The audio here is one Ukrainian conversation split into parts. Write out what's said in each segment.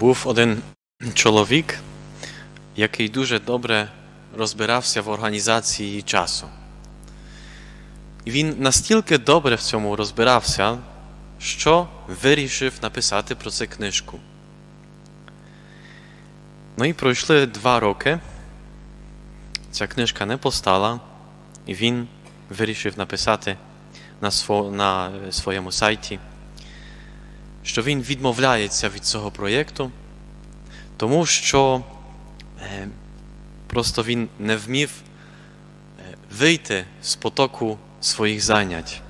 Був один чоловік, який дуже добре розбирався в організації часу. Він настільки добре в цьому розбирався, що вирішив написати про це книжку. Ну і пройшли два роки. Ця книжка не постала, і він вирішив написати на, сво, на своєму сайті, що він відмовляється від цього проєкту, тому що е, просто він не вмів е, вийти з потоку своїх занять.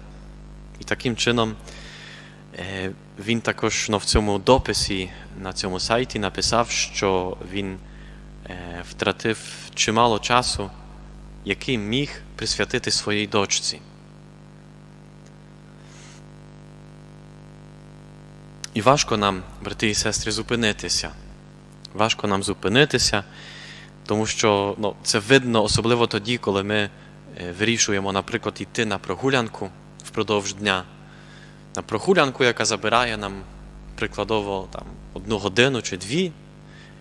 І таким чином е, він також ну, в цьому дописі на цьому сайті написав, що він втратив чимало часу, який міг присвятити своїй дочці. І важко нам, брати і сестри, зупинитися. Важко нам зупинитися, тому що ну, це видно особливо тоді, коли ми е, вирішуємо, наприклад, йти на прогулянку впродовж дня. На прогулянку, яка забирає нам прикладово там, одну годину чи дві,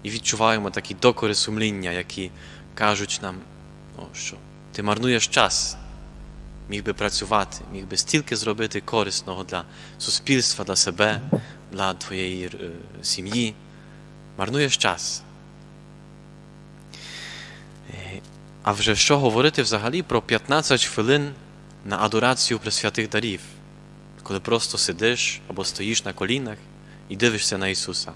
і відчуваємо такі докори сумління, які кажуть нам, ну, що ти марнуєш час, міг би працювати, міг би стільки зробити корисного для суспільства, для себе, твоєї е, сім'ї. Марнуєш час. А вже що говорити взагалі про 15 хвилин на адорацію пресвятих дарів, коли просто сидиш або стоїш на колінах і дивишся на Ісуса.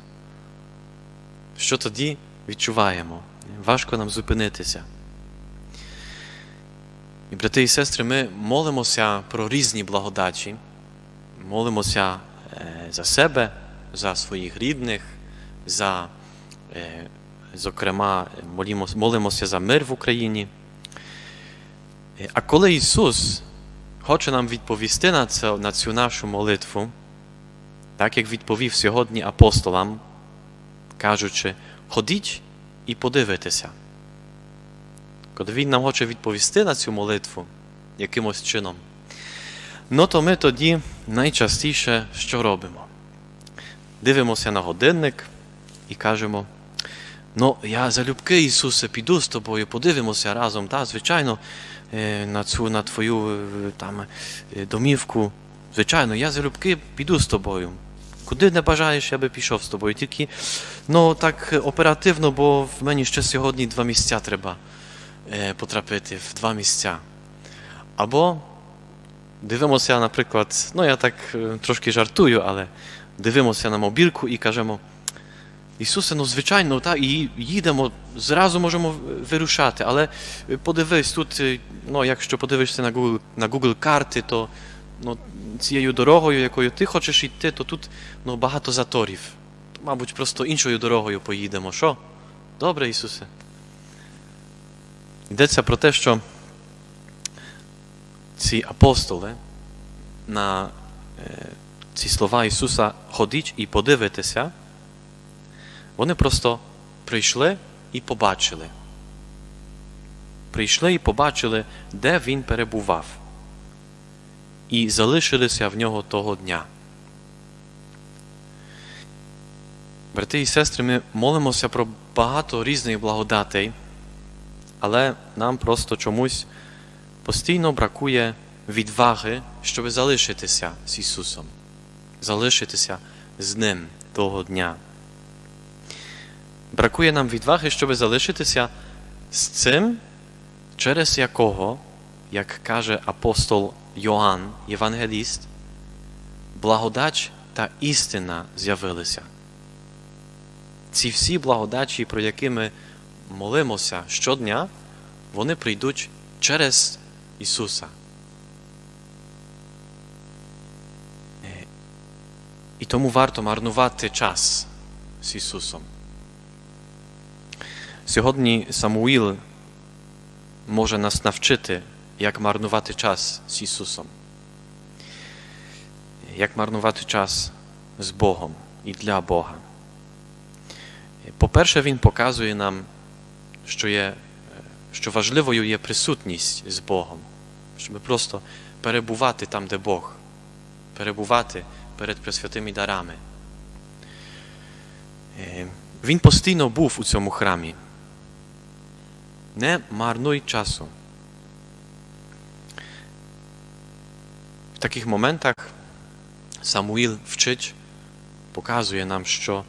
Що тоді відчуваємо? Важко нам зупинитися. І, брати і сестри, ми молимося про різні благодаті, молимося за себе, за своїх рідних, за, е, зокрема, молимося за мир в Україні. Е, А коли Ісус хоче нам відповісти на, це, на цю нашу молитву, так як відповів сьогодні апостолам, кажучи, ходіть і подивитеся. Коли Він нам хоче відповісти на цю молитву якимось чином, ну то ми тоді найчастіше що робимо? Дивимося на годинник і кажемо, ну, я залюбки, Ісусе, піду з тобою, подивимося разом, та, звичайно, е, на цю на твою е, там, е, домівку. Звичайно, я залюбки піду з тобою. Куди не бажаєш, я би пішов з тобою. Тільки ну, так оперативно, бо в мені ще сьогодні два місця треба потрапити в два місця. Або дивимося, наприклад, ну я так е, трошки жартую, але дивимося на мобілку і кажемо. Ісусе, ну звичайно, та, і їдемо, зразу можемо вирушати, але подивись, тут, е, ну, якщо подивишся на Google, на Google карти, то ну, цією дорогою, якою ти хочеш йти, то тут ну, багато заторів. Мабуть, просто іншою дорогою поїдемо. Що? Добре, Ісусе. Йдеться про те, що ці апостоли на ці слова Ісуса ходіть і подивитися, вони просто прийшли і побачили. Прийшли і побачили, де він перебував, і залишилися в нього того дня. Брати і сестри, ми молимося про багато різних благодатей, але нам просто чомусь постійно бракує відваги, щоб залишитися з Ісусом, залишитися з Ним того дня. Бракує нам відваги, щоб залишитися з цим, через якого, як каже апостол Йоанн, Євангеліст, благодать та істина з'явилися. Ці всі благодачі, про які ми молимося щодня, вони прийдуть через Ісуса. Е, І тому варто марнувати час з Ісусом. Сьогодні Самуїл може нас навчити, як марнувати час з Ісусом, як марнувати час з Богом і для Бога. По-перше, Він показує нам, що, є, що важливою є присутність з Богом, щоб просто перебувати там, де Бог, перебувати перед пресвятими дарами. Е, Він постійно був у цьому храмі. Не марнуй часу. В таких моментах Самуїл вчить, показує нам, що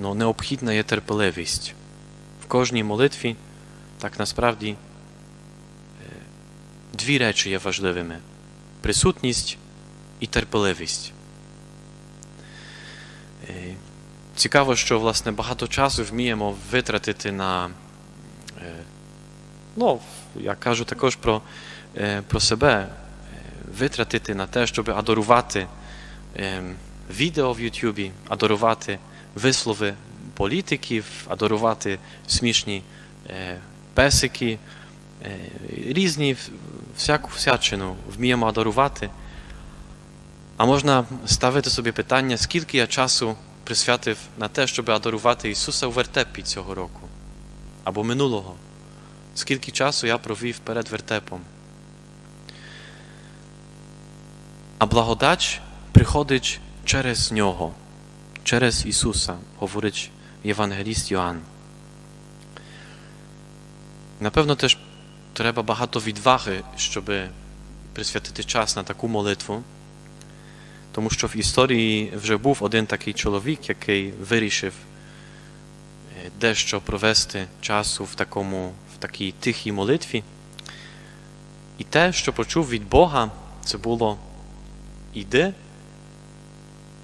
ну, необхідна є терпеливість. В кожній молитві так насправді дві речі є важливими: присутність і терпеливість. Цікаво, що власне багато часу вміємо витратити на. Ну, я кажу також про, про себе, витратити на те, щоб адорувати відео в Ютубі, адорувати вислови політиків, адорувати смішні песики, е, різні всяку всячину вміємо адорувати. А можна ставити собі питання, скільки я часу присвятив на те, щоб адорувати Ісуса у вертепі цього року або минулого. Скільки часу я провів перед вертепом. А благодать приходить через Нього, через Ісуса, говорить Євангеліст Йоанн. Напевно, теж треба багато відваги, щоб присвятити час на таку молитву. Тому що в історії вже був один такий чоловік, який вирішив е, дещо провести часу в, такому, в такій тихій молитві. І те, що почув від Бога, це було іди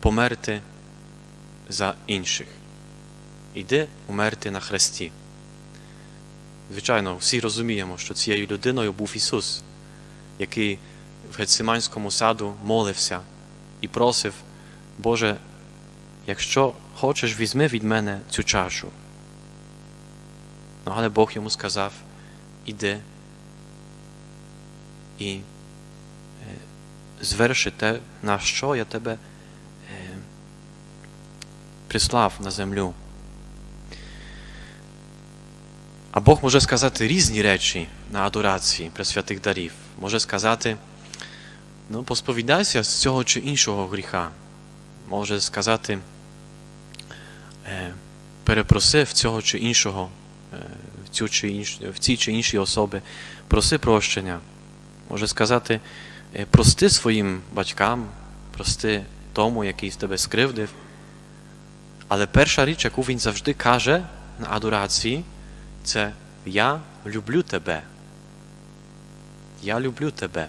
померти за інших. Іди умерти на хресті. Звичайно, всі розуміємо, що цією людиною був Ісус, який в Гециманському саду молився і просив, Боже, якщо хочеш, візьми від мене цю чашу. Ну, але Бог йому сказав, іди і е, зверши те, на що я тебе е, прислав на землю. А Бог може сказати різні речі на адорації пресвятих дарів. Може сказати, ну, посповідайся з цього чи іншого гріха. Може сказати, е, перепроси в цього чи іншого, е, в, цю чи інш, в цій чи іншій особи, проси прощення. Може сказати, е, прости своїм батькам, прости тому, який з тебе скривдив. Але перша річ, яку він завжди каже на адорації, це Я люблю тебе. Я люблю тебе.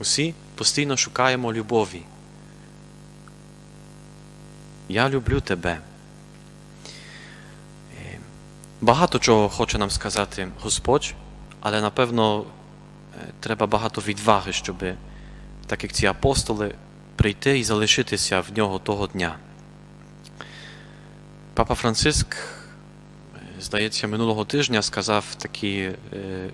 Усі постійно шукаємо любові. Я люблю тебе. Е, Багато чого хоче нам сказати Господь, але напевно е, треба багато відваги, щоб, так як ці апостоли, прийти і залишитися в нього того дня. Папа Франциск, здається, минулого тижня сказав такі е,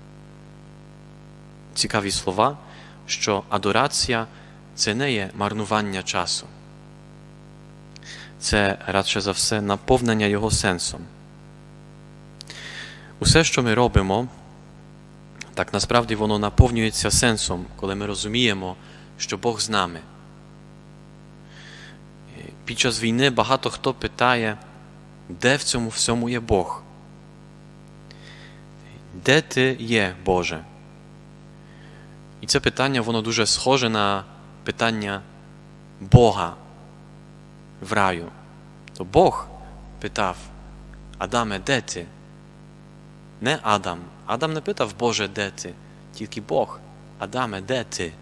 цікаві слова, що адорація це не є марнування часу. Це радше за все наповнення його сенсом. Усе, що ми робимо, так насправді воно наповнюється сенсом, коли ми розуміємо, що Бог з нами. Е, Під час війни багато хто питає, де в цьому всьому є Бог? Де ти є, Боже? І це питання, воно дуже схоже на питання Бога в раю. То Бог питав Адаме, де ти? Не Адам. Адам не питав, Боже, де ти? Тільки Бог. Адаме, де ти?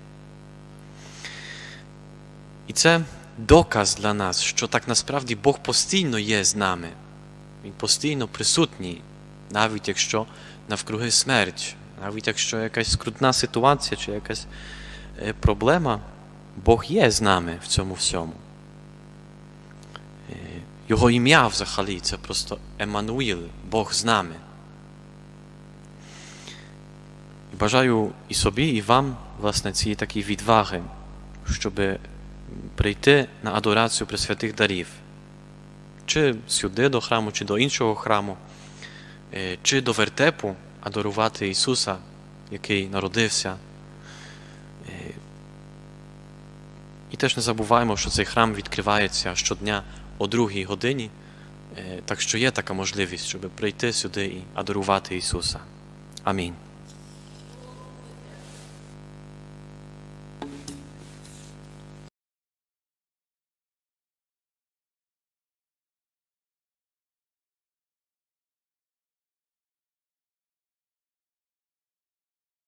І це доказ для нас, що так насправді Бог постійно є з нами. Він постійно присутній, навіть якщо навкруги смерть, навіть якщо якась скрутна ситуація чи якась е, проблема, Бог є з нами в цьому всьому. Е, Його ім'я взагалі це просто Еммануїл, Бог з нами. Бажаю і собі, і вам, власне, цієї такі відваги, щоб прийти на адорацію Пресвятих дарів, чи сюди до храму, чи до іншого храму, чи до вертепу адорувати Ісуса, який народився. Е, І теж не забуваємо, що цей храм відкривається щодня о другій годині. Е, Так що є така можливість, щоб прийти сюди і адорувати Ісуса. Амінь.